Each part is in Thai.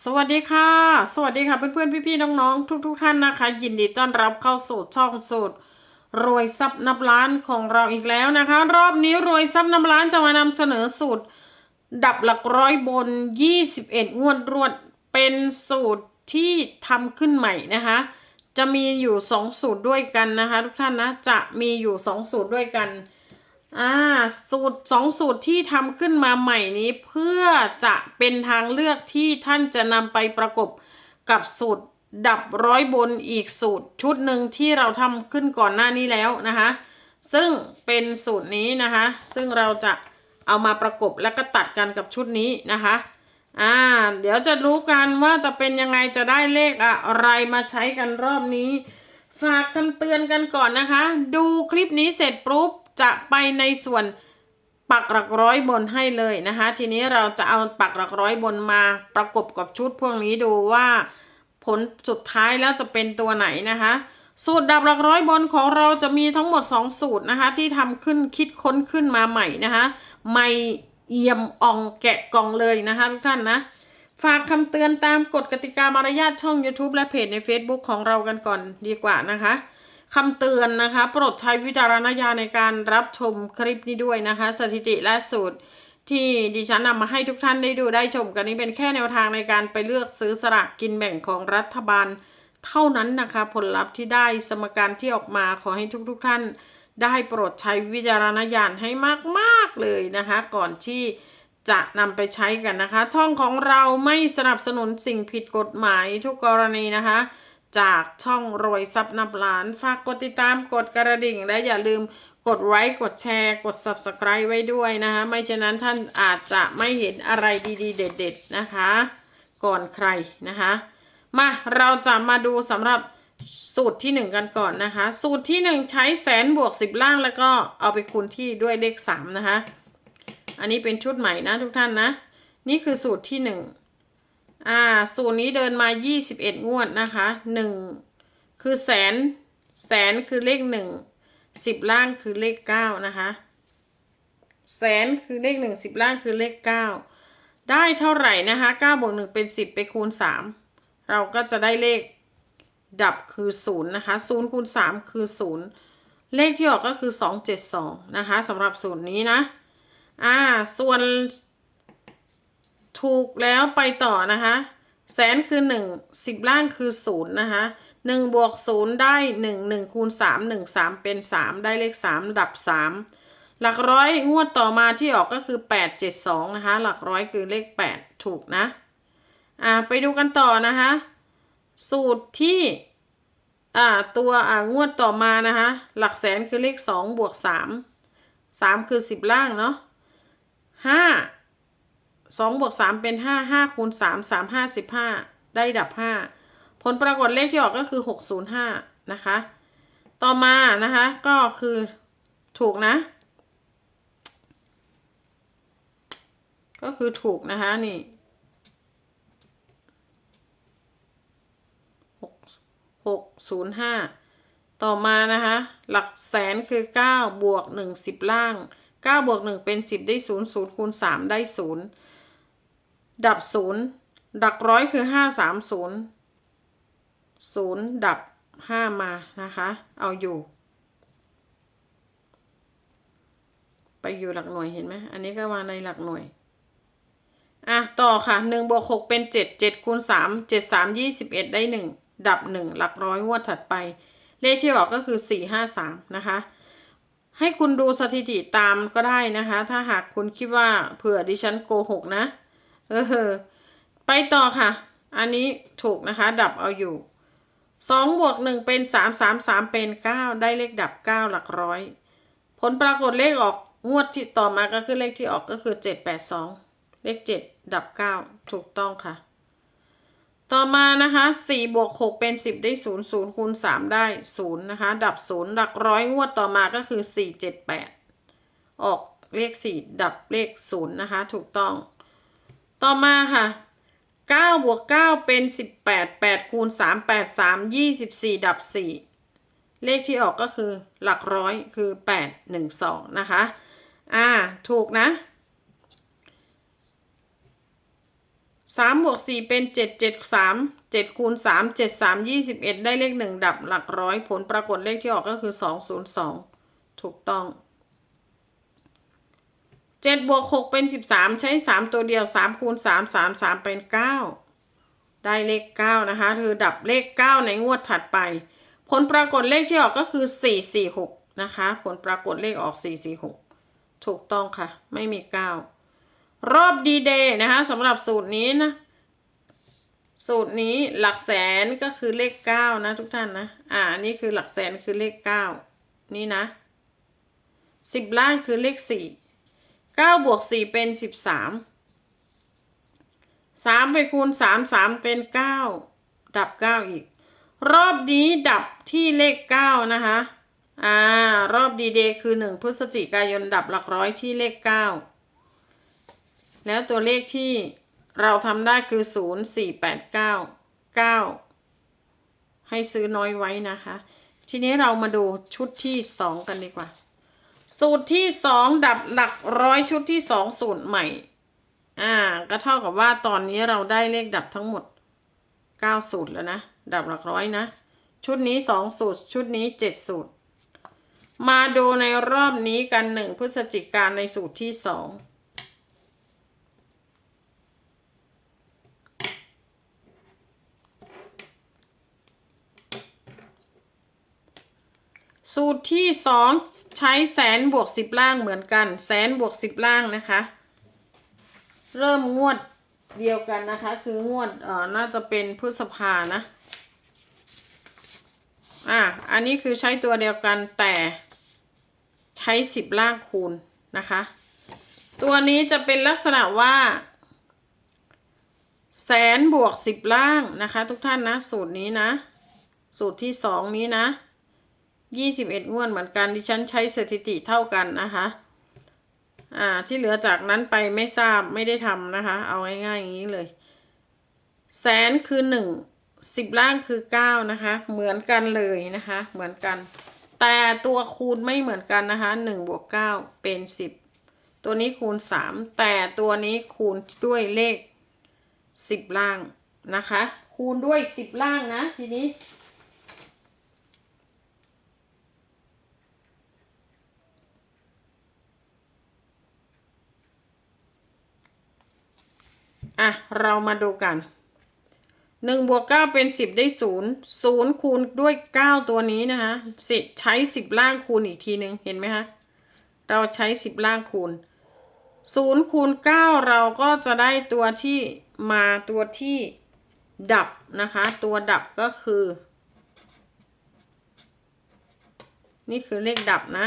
สวัสดีค่ะ สวัสดีค่ะเพื่อนๆ พี่ๆ น้องๆ ทุกๆท่านนะคะ ยินดีต้อนรับเข้าสู่ช่องสูตรรวยทรัพย์นับล้านของเราอีกแล้วนะคะ รอบนี้รวยทรัพย์นับล้านจะมานำเสนอสูตร ดับหลักร้อยบน 21 งวดรวดเป็นสูตรที่ทำขึ้นใหม่นะคะ จะมีอยู่ 2 สูตรด้วยกันนะคะ ทุกท่านนะจะมีอยู่ 2 สูตรด้วยกัน อ่าสูตรสองสูตรที่ทำขึ้นมาใหม่นี้เพื่อจะเป็นทางเลือกที่ท่านจะนำไปประกบกับสูตรดับร้อยบนอีกสูตรชุดหนึ่งที่เราทำขึ้นก่อนหน้านี้แล้วนะคะ ซึ่งเป็นสูตรนี้นะคะ ซึ่งเราจะเอามาประกบและก็ตัดกันกับชุดนี้นะคะอ่าเดี๋ยวจะรู้กันว่าจะเป็นยังไงจะได้เลขอะไรมาใช้กันรอบนี้ ฝากคำเตือนกันก่อนนะคะ ดูคลิปนี้เสร็จปุ๊บ จะไปในส่วนปักหลักร้อยบนให้เลยนะคะ ทีนี้เราจะเอาปักหลักร้อยบนมาประกบกับชุดพวกนี้ดูว่า ผลสุดท้ายแล้วจะเป็นตัวไหนนะคะ สูตรดับหลักร้อยบนของเราจะมีทั้งหมด 2 สูตรนะคะ ที่ทำขึ้นคิดค้นขึ้นมาใหม่นะคะใหม่เอี่ยมอ่องแกะกล่องเลยนะคะทุกท่านนะฝากคำเตือนตามกฎกติกามารยาทช่อง YouTube และเพจใน Facebook ของเรากันก่อนดีกว่านะคะ คำเตือนนะคะโปรดใช้วิจารณญาณในการรับชมคลิปนี้ด้วยนะคะ สถิติและสูตรที่ดิฉันนำมาให้ทุกท่านได้ดูได้ชมกันนี้เป็นแค่แนวทางในการไปเลือกซื้อสลากกินแบ่งของรัฐบาล เท่านั้นนะคะผลลัพธ์ที่ได้สมการที่ออกมาขอให้ทุกๆทท่าน ได้โปรดใช้วิจารณญาณให้มากๆเลยนะคะ ก่อนที่จะนำไปใช้กันนะคะ ช่องของเราไม่สนับสนุนสิ่งผิดกฎหมายทุกกรณีนะคะ จากช่องรวยซับนับล้าน ฝากกดติดตามกดกระดิ่ง และอย่าลืมกดไลค์กดแชร์กด subscribe ไว้ด้วยนะคะ ไม่เช่นนั้นท่านอาจจะไม่เห็นอะไรดีๆ เด็ด ๆ นะคะ ก่อนใครนะคะ มาเราจะมาดูสำหรับสูตรที่ 1 กันก่อนนะคะ สูตรที่ 1 ใช้แสนบวก 10 ล่างแล้วก็เอาไปคูณที่ด้วยเลข 3 นะคะ อันนี้เป็นชุดใหม่นะทุกท่านนะ นี่คือสูตรที่ 1 อ่าสูตรนี้เดินมา 21 งวดนะคะ 1 คือแสน แสนคือเลข 1 10 ล่างคือเลข 9 นะคะ แสนคือเลข 1 10 ล่างคือเลข 9 ได้เท่าไหร่นะคะ9บวก1เป็น 10 ไปคูณ 3 เราก็จะได้เลขดับคือ 0 นะคะ 0คูณ3 คือ 0 เลขที่ออกก็คือ 272 นะคะสำหรับสูตรนี้นะ อ่า ส่วน ถูกแล้วไปต่อนะคะแสนคือหนึ่งสิบล่างคือศูนย์นะคะหนึ่งบวกศูนย์ได้หนึ่งหนึ่งคูณสามหนึ่งสามเป็นสามได้เลขสามดับสามหลักร้อยงวดต่อมาที่ออกก็คือแปดเจ็ดสองนะคะหลักร้อยคือเลขแปดถูกนะอ่าไปดูกันต่อนะคะสูตรที่อ่าตัวอ่างวดต่อมานะคะหลักแสนคือเลขสองบวกสามสามคือสิบล่างเนาะห้า สองบวกสามเป็นห้าห้าคูณสามสามห้าสิบห้าได้ดับห้าผลปรากฏเลขที่ออกก็คือหกศูนย์ห้านะคะ ต่อมานะคะก็คือถูกนะ ก็คือถูกนะคะนี่หกหกศูนย์ห้าต่อมานะคะ หลักแสนคือเก้าบวกหนึ่งสิบล่างเก้าบวกหนึ่งเป็นสิบได้ศูนย์ศูนย์คูณสามได้ศูนย์ ดับศูนย์ดักร้อยคือห้าสามศูนย์ศูนย์ดับห้ามานะคะ เอาอยู่ ไปอยู่หลักหน่วยเห็นไหมอันนี้ก็มาในหลักหน่วย อะ ต่อค่ะหนึ่งบวกหกเป็นเจ็ดเจ็ดคูณสามเจ็ดสามยี่สิบเอ็ดได้หนึ่งดับหนึ่งหลักร้อยงวดถัดไป เลขที่ออกก็คือสี่ห้าสามนะคะให้คุณดูสถิติตามก็ได้นะคะ ถ้าหากคุณคิดว่าเผื่อดิฉันโกหกนะ เออไปต่อค่ะ อันนี้ถูกนะคะ ดับเอาอยู่สองบวกหนึ่งเป็นสามสามสามเป็นเก้าได้เลขดับเก้าหลักร้อย ผลปรากฏเลขออกงวดที่ต่อมาก็คือเลขที่ออกก็คือเจ็ดแปดสองเลขเจ็ดดับเก้าถูกต้องค่ะ ต่อมานะคะสี่บวกหกเป็นสิบได้ศูนย์ศูนย์คูณสามได้ศูนย์นะคะ ดับศูนย์หลักร้อยงวดต่อมาก็คือสี่เจ็ดแปดออกเลขสี่ดับเลขศูนย์นะคะ ถูกต้อง ต่อมาค่ะ9บวก9เป็น 18 8คูณ3 8 3 24 ดับ 4 เลขที่ออกก็คือหลักร้อยคือ 8 1 2 นะคะ อ่า ถูกนะสามบวกสี่เป็นเจ็ดเจ็ดสามเจ็ดคูณสามเจ็ดสามยี่สิบเอ็ดได้เลขหนึ่งดับหลักร้อยผลปรากฏเลขที่ออกก็คือสองศูนย์สองถูกต้อง เจ็ดบวกหกเป็นสิบสามใช้สามตัวเดียวสามคูณสามสามสามเป็นเก้าได้เลขเก้านะคะคือดับเลขเก้าในงวดถัดไป ผลปรากฏเลขที่ออกก็คือสี่สี่หกนะคะ ผลปรากฏเลขออกสี่สี่หกถูกต้องค่ะ ไม่มีเก้ารอบดีเดย์นะคะสำหรับสูตรนี้นะ สูตรนี้หลักแสนก็คือเลขเก้านะทุกท่านนะอ่านี่คือหลักแสนคือเลขเก้านี่นะสิบล่างคือเลขสี่ เก้าบวกสี่เป็นสิบสามสามไปคูณสามสามเป็นเก้าดับเก้าอีก รอบนี้ดับที่เลขเก้านะคะ อ่า รอบดีเดย์คือหนึ่งพฤศจิกายนดับหลักร้อยที่เลขเก้าแล้วตัวเลขที่เราทำได้คือศูนย์สี่แปดเก้าเก้าให้ซื้อน้อยไว้นะคะ ทีนี้เรามาดูชุดที่สองกันดีกว่า สูตรที่สองดับหลักร้อยชุดที่สองสูตรใหม่ อ่า ก็เท่ากับว่าตอนนี้เราได้เลขดับทั้งหมดเก้าสูตรแล้วนะ ดับหลักร้อยนะ ชุดนี้สองสูตร ชุดนี้เจ็ดสูตร มาดูในรอบนี้กันหนึ่งพฤศจิกาในสูตรที่สอง สูตรที่สองใช้แสนบวกสิบล่างเหมือนกัน แสนบวกสิบล่างนะคะ เริ่มงวดเดียวกันนะคะ คืองวดเอ่อน่าจะเป็นพฤษภานะอะอันนี้คือใช้ตัวเดียวกันแต่ใช้สิบล่างคูณนะคะ ตัวนี้จะเป็นลักษณะว่า แสนบวกสิบล่างนะคะ ทุกท่านนะ สูตรนี้นะ สูตรที่สองนี้นะ ยี่สิบเอ็ดงวดเหมือนกันดิฉันใช้สถิติเท่ากันนะคะ อ่าที่เหลือจากนั้นไปไม่ทราบไม่ได้ทำนะคะ เอาง่ายๆอย่างนี้เลย แสนคือหนึ่งสิบล่างคือเก้านะคะ เหมือนกันเลยนะคะ เหมือนกัน แต่ตัวคูณไม่เหมือนกันนะคะหนึ่งบวกเก้าเป็นสิบตัวนี้คูณสามแต่ตัวนี้คูณด้วยเลขสิบล่างนะคะ คูณด้วยสิบล่างนะทีนี้ อะ เรามาดูกันหนึ่งบวกเก้าเป็นสิบได้ศูนย์ศูนย์คูณด้วยเก้าตัวนี้นะคะสิใช้สิบล่างคูณอีกทีหนึ่งเห็นไหมคะเราใช้สิบล่างคูณศูนย์คูณเก้าเราก็จะได้ตัวที่มาตัวที่ดับนะคะ ตัวดับก็คือ นี่คือเลขดับนะ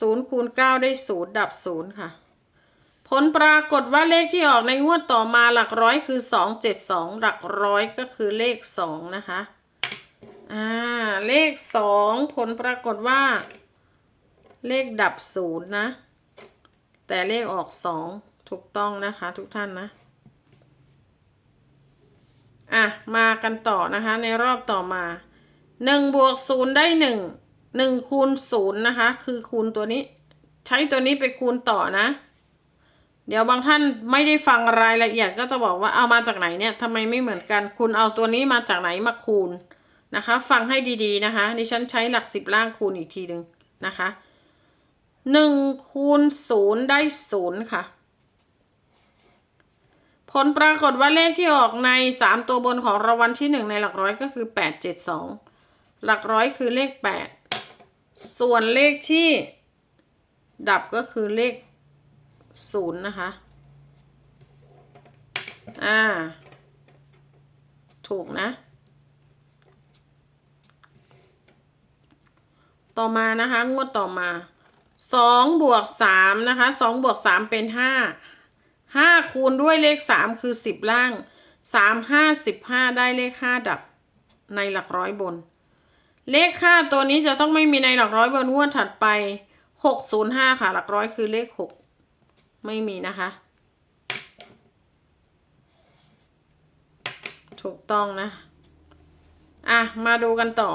ศูนย์คูณเก้าได้ศูนย์ดับศูนย์ค่ะ ผลปรากฏว่าเลขที่ออกในงวดต่อมาหลักร้อยคือสองเจ็ดสองหลักร้อยก็คือเลขสองนะคะอ่าเลขสองผลปรากฏว่า เลขดับศูนย์นะ แต่เลขออกสองถูกต้องนะคะทุกท่านนะอะมากันต่อนะคะในรอบต่อมาหนึ่งบวกศูนย์ได้หนึ่งหนึ่งคูณศูนย์นะคะ คือคูณตัวนี้ ใช้ตัวนี้ไปคูณต่อนะ เดี๋ยวบางท่านไม่ได้ฟังรายละเอียดก็จะบอกว่าเอามาจากไหนเนี่ยทำไมไม่เหมือนกัน คุณเอาตัวนี้มาจากไหนมาคูณนะคะ ฟังให้ดีๆนะคะดิฉันใช้หลักสิบล่างคูณอีกทีหนึ่งนะคะหนึ่งคูณศูนย์ได้ศูนย์ค่ะ ผลปรากฏว่าเลขที่ออกในสามตัวบนของรางวัลที่หนึ่งในหลักร้อยก็คือแปดเจ็ดสองหลักร้อยคือเลขแปดส่วนเลขที่ดับก็คือเลข ศูนย์นะคะ อ่า ถูกนะ ต่อมานะคะ งวดต่อมาสองบวกสามนะคะสองบวกสามเป็นห้าห้าคูณด้วยเลขสามคือสิบล่างสามห้าสิบห้าได้เลขห้าดับในหลักร้อยบน เลขห้าตัวนี้จะต้องไม่มีในหลักร้อยบนงวดถัดไปหกศูนย์ห้าค่ะ หลักร้อยคือเลขหก ไม่มีนะคะ ถูกต้องนะ อะ มาดูกันต่อ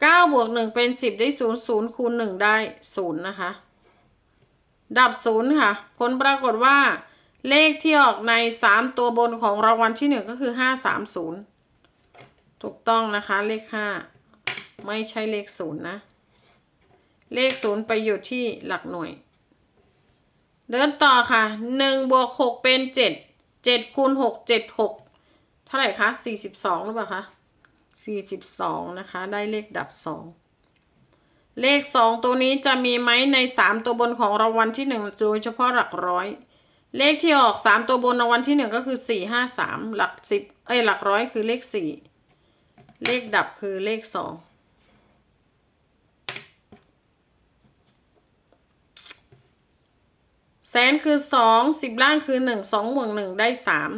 เก้าบวกหนึ่งเป็นสิบได้ศูนย์ศูนย์คูณหนึ่งได้ศูนย์นะคะ ดับศูนย์ค่ะ ผลปรากฏว่า เลขที่ออกในสามตัวบนของรางวัลที่หนึ่งก็คือห้าสามศูนย์ถูกต้องนะคะ เลขห้าไม่ใช่เลขศูนย์นะ เลขศูนย์ไปอยู่ที่หลักหน่วย เดินต่อค่ะหนึ่งบวกหกเป็นเจ็ดเจ็ดคูณหกเจ็ดหกเท่าไหร่คะสี่สิบสองหรือเปล่าคะสี่สิบสองนะคะ ได้เลขดับสองเลขสองตัวนี้จะมีไหมในสามตัวบนของรางวัลที่หนึ่งโดยเฉพาะหลักร้อย เลขที่ออกสามตัวบนรางวัลที่หนึ่งก็คือสี่ห้าสามหลักสิบเอ้ยหลักร้อยคือเลขสี่เลขดับคือเลขสอง แสนคือสองสิบล่างคือหนึ่งสองบวกหนึ่งได้สาม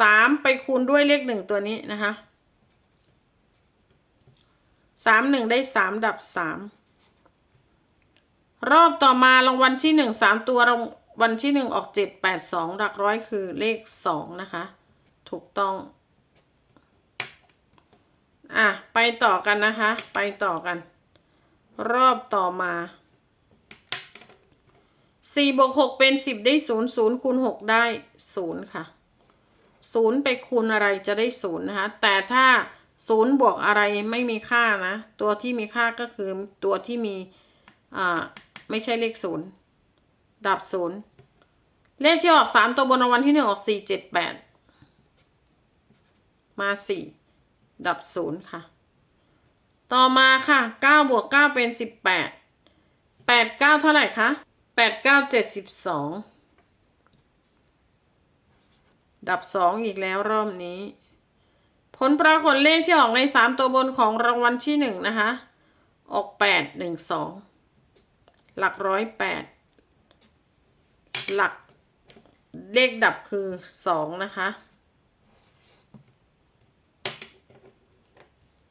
สามไปคูณด้วยเลขหนึ่งตัวนี้นะคะสามหนึ่งได้สามดับสามรอบต่อมารางวัลที่หนึ่งสามตัวรางวัลที่หนึ่งออกเจ็ดแปดสองหลักร้อยคือเลขสองนะคะ ถูกต้อง อะ ไปต่อกันนะคะ ไปต่อกัน รอบต่อมา สี่บวกหกเป็นสิบได้ศูนย์ศูนย์คูณหกได้ศูนย์ค่ะศูนย์ไปคูณอะไรจะได้ศูนย์นะคะ แต่ถ้าศูนย์บวกอะไรไม่มีค่านะ ตัวที่มีค่าก็คือตัวที่มีอ่าไม่ใช่เลขศูนย์ดับศูนย์เลขที่ออกสามตัวบนรางวัลที่หนึ่งออกสี่เจ็ดแปดมาสี่ดับศูนย์ค่ะ ต่อมาค่ะเก้าบวกเก้าเป็นสิบแปดแปดเก้าเท่าไหร่คะ แปดเก้าเจ็ดสิบสองดับสองอีกแล้วรอบนี้ ผลปรากฏเลขที่ออกในสามตัวบนของรางวัลที่หนึ่งนะคะ ออกแปดหนึ่งสองหลักร้อยแปดหลักเลขดับคือสองนะคะ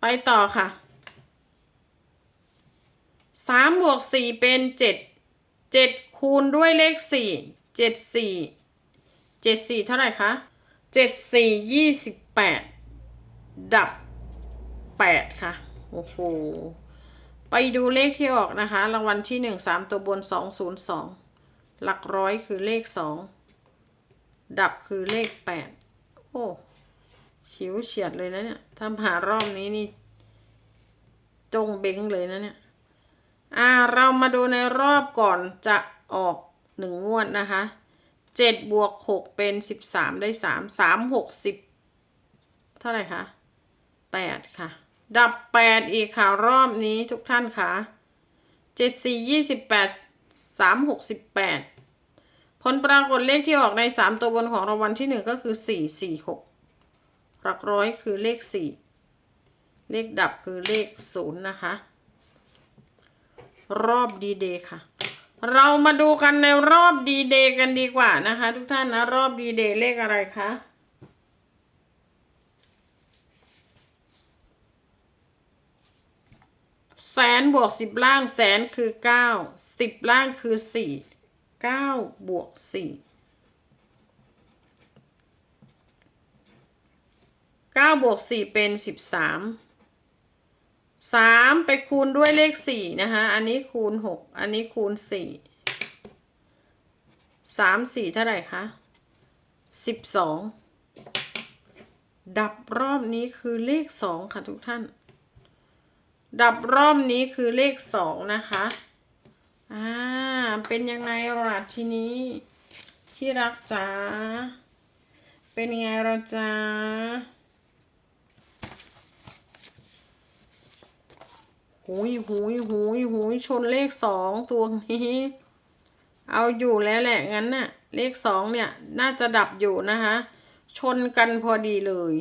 ไปต่อค่ะสามบวกสี่เป็นเจ็ด เจ็ดคูณด้วยเลขสี่เจ็ดสี่เจ็ดสี่เท่าไหร่คะเจ็ดสี่ยี่สิบแปดดับแปดค่ะ โอ้โห ไปดูเลขที่ออกนะคะ รางวัลที่หนึ่งสามตัวบนสองศูนย์สองหลักร้อยคือเลขสองดับคือเลขแปดโอ้ชิวเฉียดเลยนะเนี่ยถ้าผ่ารอบนี้นี่จงเบ้งเลยนะเนี่ย อ่าเรามาดูในรอบก่อนจะออกหนึ่งงวดนะคะเจ็ดบวกหกเป็นสิบสามได้สามสามหกสิบเท่าไหร่คะแปดค่ะ ดับแปดอีกค่ะ รอบนี้ทุกท่านค่ะเจ็ดสี่ยี่สิบแปดสามหกสิบแปดผลปรากฏเลขที่ออกในสามตัวบนของรางวัลที่หนึ่งก็คือสี่สี่หกหลักร้อยคือเลขสี่เลขดับคือเลขศูนย์นะคะ รอบดีเดย์ค่ะ เรามาดูกันในรอบดีเดย์กันดีกว่านะคะ ทุกท่านนะรอบดีเดย์เลขอะไรคะแสนบวกสิบล่างแสนคือเก้าสิบล่างคือสี่เก้าบวกสี่เก้าบวกสี่เป็นสิบสาม สามไปคูณด้วยเลขสี่นะคะอันนี้คูณหกอันนี้คูณสี่สามสี่เท่าไหร่คะสิบสองดับรอบนี้คือเลขสองค่ะทุกท่าน ดับรอบนี้คือเลขสองนะคะอ่าเป็นยังไงล่ะทีนี้ที่รักจ๋าเป็นยังไงเราจ๋า หุยหุยหุยหุยชนเลขสองตัวนี้ เอาอยู่แล้วแหละงั้นน่ะ เลขสองเนี่ย น่าจะดับอยู่นะคะ ชนกันพอดีเลย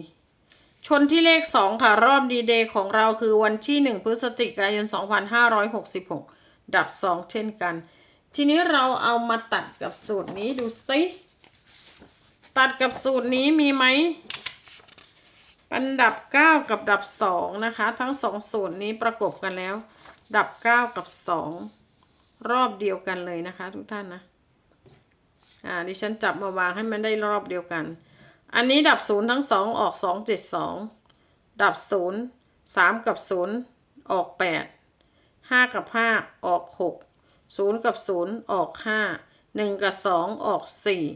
ชนที่เลขสองค่ะ รอบดีเดย์ของเราคือวันที่หนึ่งพฤศจิกายน 2566 ดับสองเช่นกัน ทีนี้เราเอามาตัดกับสูตรนี้ดูสิตัดกับสูตรนี้มีไหม ปันดับ 9 กับดับ 2 นะคะ ทั้งสองสูตรนี้ประกบกันแล้ว ดับ 9 กับ 2 รอบเดียวกันเลยนะคะ ทุกท่านนะอ่าดิฉันจับมาวางให้มันได้รอบเดียวกัน อันนี้ดับ 0 ทั้ง 2 ออก 2 7 2 ดับ 0 3 กับ 0 ออก 8 5 กับ 5 ออก 6 0 กับ 0 ออก 5 1 กับ 2 ออก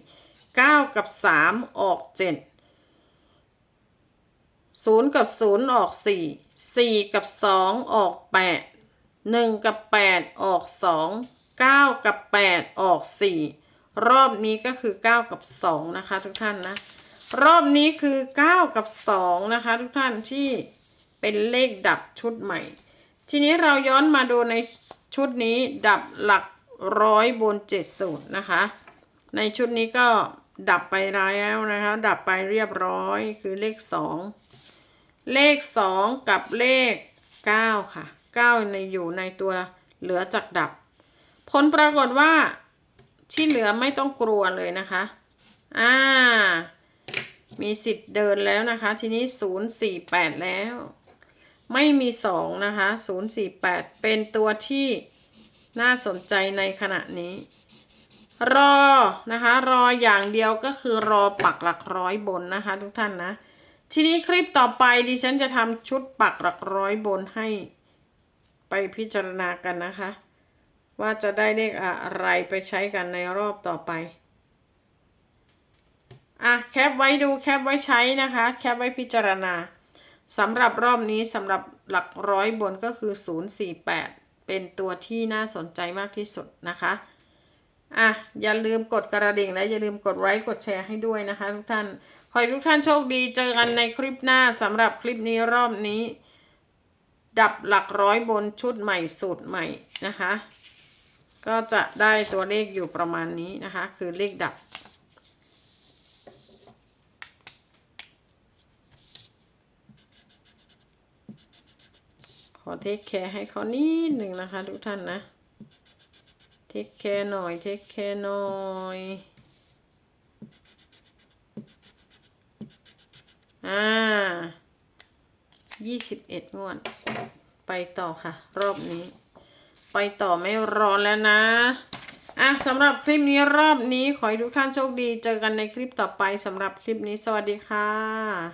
4เก้ากับสามออกเจ็ด ศูนย์กับศูนย์ออกสี่สี่กับสองออกแปดหนึ่งกับแปดออกสองเก้ากับแปดออกสี่รอบนี้ก็คือเก้ากับสองนะคะทุกท่านนะ รอบนี้คือเก้ากับสองนะคะทุกท่านที่เป็นเลขดับชุดใหม่ ทีนี้เราย้อนมาดูในชุดนี้ดับหลักร้อยบนเจ็ดสูตรนะคะ ในชุดนี้ก็ดับไปแล้วนะคะ ดับไปเรียบร้อยคือเลขสอง เลขสองกับเลขเก้าค่ะเก้าในอยู่ในตัวเหลือจากดับ ผลปรากฏว่าที่เหลือไม่ต้องกลัวเลยนะคะ อ่า มีสิทธิ์เดินแล้วนะคะ ทีนี้ศูนย์สี่แปดแล้ว ไม่มีสองนะคะศูนย์สี่แปดเป็นตัวที่น่าสนใจในขณะนี้ รอนะคะ รออย่างเดียวก็คือรอปักหลักร้อยบนนะคะ ทุกท่านนะ ทีนี้คลิปต่อไปดิฉันจะทำชุดปักหลักร้อยบนให้ไปพิจารณากันนะคะ ว่าจะได้เลขอะไรไปใช้กันในรอบต่อไปอะแคปไว้ดูแคปไว้ใช้นะคะ แคปไว้พิจารณาสำหรับรอบนี้สำหรับหลักร้อยบนก็คือ 048 เป็นตัวที่น่าสนใจมากที่สุดนะคะอะอย่าลืมกดกระดิ่งและอย่าลืมกดไลค์กดแชร์ให้ด้วยนะคะทุกท่าน ขอให้ทุกท่านโชคดีเจอกันในคลิปหน้าสำหรับคลิปนี้รอบนี้ ดับหลักร้อยบนชุดใหม่สูตรใหม่นะคะ ก็จะได้ตัวเลขอยู่ประมาณนี้นะคะ คือเลขดับขอเทคแคร์ให้เขานิดหนึ่งนะคะทุกท่านนะ เทคแคร์หน่อย เทคแคร์หน่อย อ่ายี่สิบเอ็ดงวด ไปต่อค่ะ รอบนี้ ไปต่อไม่รอแล้วนะ อะสำหรับคลิปนี้รอบนี้ขอให้ทุกท่านโชคดี เจอกันในคลิปต่อไปสำหรับคลิปนี้สวัสดีค่ะ